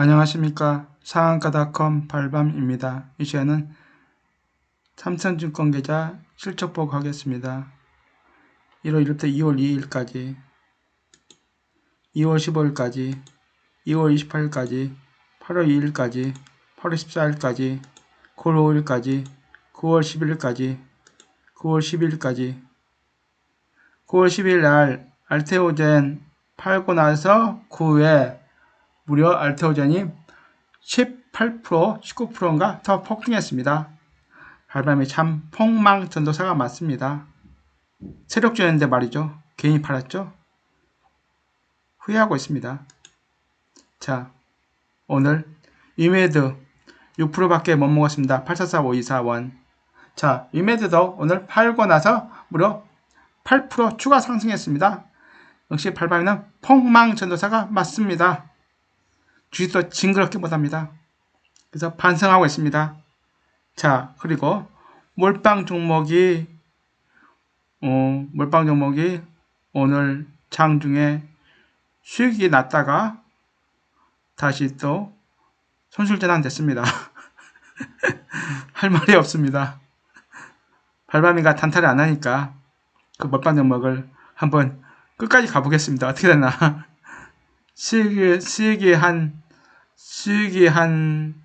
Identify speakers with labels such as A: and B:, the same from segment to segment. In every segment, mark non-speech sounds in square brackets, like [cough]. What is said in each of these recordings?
A: 안녕하십니까. 상한가닷컴 발밤입니다. 이 시간은 삼성증권 계좌 실적 보고 하겠습니다. 1월 1일부터 2월 2일까지, 2월 15일까지, 2월 28일까지, 8월 2일까지, 8월 14일까지, 9월 5일까지, 9월 11일까지, 9월 12일까지, 9월 10일 날 알테오젠 팔고 나서 그 후에 무려 알테오젠이 18%, 19%인가 더 폭등했습니다. 발밤이 참 폭망 전도사가 맞습니다. 세력주였는데 말이죠. 괜히 팔았죠? 후회하고 있습니다. 자, 오늘 이메드 6%밖에 못 먹었습니다. 844524원. 자, 이메드도 오늘 팔고 나서 무려 8% 추가 상승했습니다. 역시 발밤이는 폭망 전도사가 맞습니다. 주식도 징그럽게 못합니다. 그래서 반성하고 있습니다. 자, 그리고 몰빵 종목이 어, 몰빵 종목이 오늘 장중에 수익이 났다가 다시 또 손실전환 됐습니다. [laughs] 할 말이 없습니다. 발밤이가 단타를 안 하니까 그 몰빵 종목을 한번 끝까지 가보겠습니다. 어떻게 되나? 수익이, 수익이 한, 수익이 한,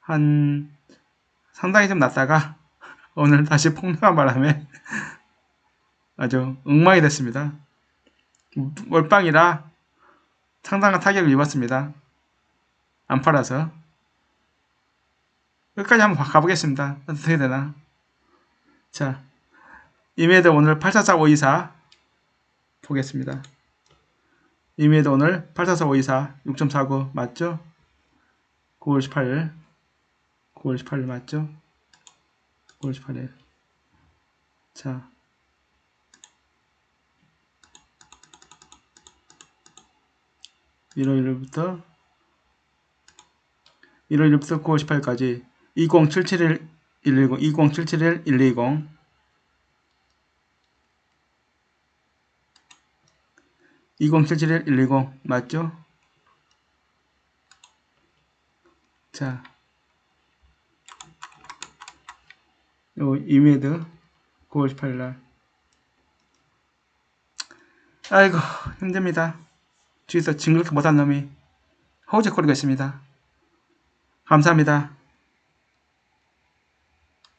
A: 한, 상당히 좀 났다가, [laughs] 오늘 다시 폭락한 바람에 [laughs] 아주 엉망이 됐습니다. 몰빵이라 상당한 타격을 입었습니다. 안 팔아서. 끝까지 한번 가보겠습니다. 어떻게 되나. 자, 이메드 오늘 844524 보겠습니다. 이메드 오늘 844524 6.49 맞죠? 9월 18일 9월 18일 맞죠? 9월 18일 자 일요일부터 1월 1일부터 9월 18일까지 2077일 110 2077일 120 2077일 120 맞죠? 자, 요 이메드 9월 18일 날. 아이고 힘듭니다. 주위에서 징그럽게 못한 놈이 허우적거리고 있습니다. 감사합니다.